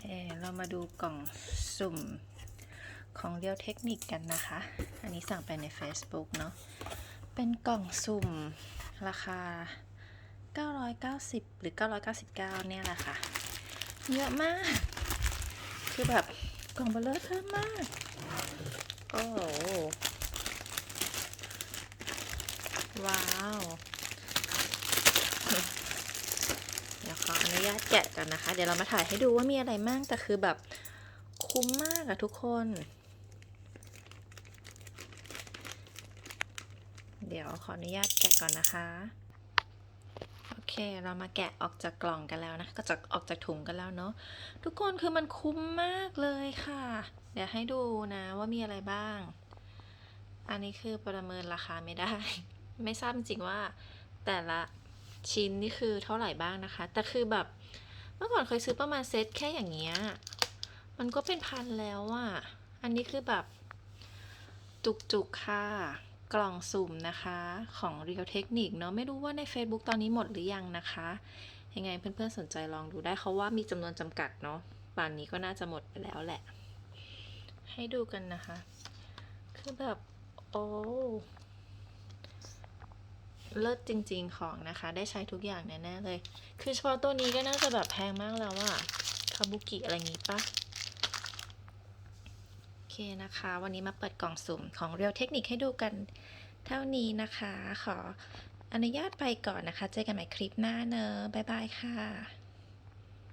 เเรามาดูกล่องสุ่มของเรียวเทคนิคกันนะคะ อันนี้สั่งไปใน Facebook เนาะ เป็นกล่องสุ่มราคา 990 หรือ 999 เนี่ยแหละค่ะ เยอะมาก คือแบบกล่องเบลเลอร์เทอะมาก โอ้โหว้าว เดี๋ยวขออนุ ญาตแกะกันนะคะ เดี๋ยวเรามาถ่ายให้ดูว่ามีอะไรมั่งแต่คือแบบคุ้มมากอะทุกคน เดี๋ยวขออนุญาตแกะก่อนนะคะ โอเคเรามาแกะออกจากกล่องกันแล้วนะ ก็จากออกจากถุงกันแล้วเนาะทุกคนคือมันคุ้มมากเลยค่ะ เดี๋ยวให้ดูนะว่ามีอะไรบ้าง อันนี้คือประเมินราคาไม่ได้ ไม่ทราบจริงว่าแต่ละ ชิ้นนี่คือเท่าไหร่บ้างนะคะ แต่คือแบบเมื่อก่อนเคยซื้อประมาณเซตแค่อย่างเงี้ย มันก็เป็นพันแล้วอะอันนี้คือแบบ จุกๆค่ะ กล่องสุ่มนะคะของ Real Technique เนาะไม่รู้ว่าใน Facebook ตอนนี้หมดหรือยังนะคะ ยังไงเพื่อนๆสนใจลองดูได้เขาว่ามีจำนวนจำกัดเนาะป่านนี้ก็น่าจะหมดไปแล้วแหละ ให้ดูกันนะคะ คือแบบ โอ้ เลิศจริง ๆ ของนะคะ ได้ใช้ทุกอย่างแน่ๆเลย คือเฉพาะตัวนี้ก็น่าจะแบบแพงมากแล้วอะคาบุกิอะไรงี้ปะโอเคนะคะ วันนี้มาเปิดกล่องสุ่มของเรียวเทคนิคให้ดูกันเท่านี้นะคะ ขออนุญาตไปก่อนนะคะ เจอกันใหม่คลิปหน้าเนอะบ๊ายบายค่ะ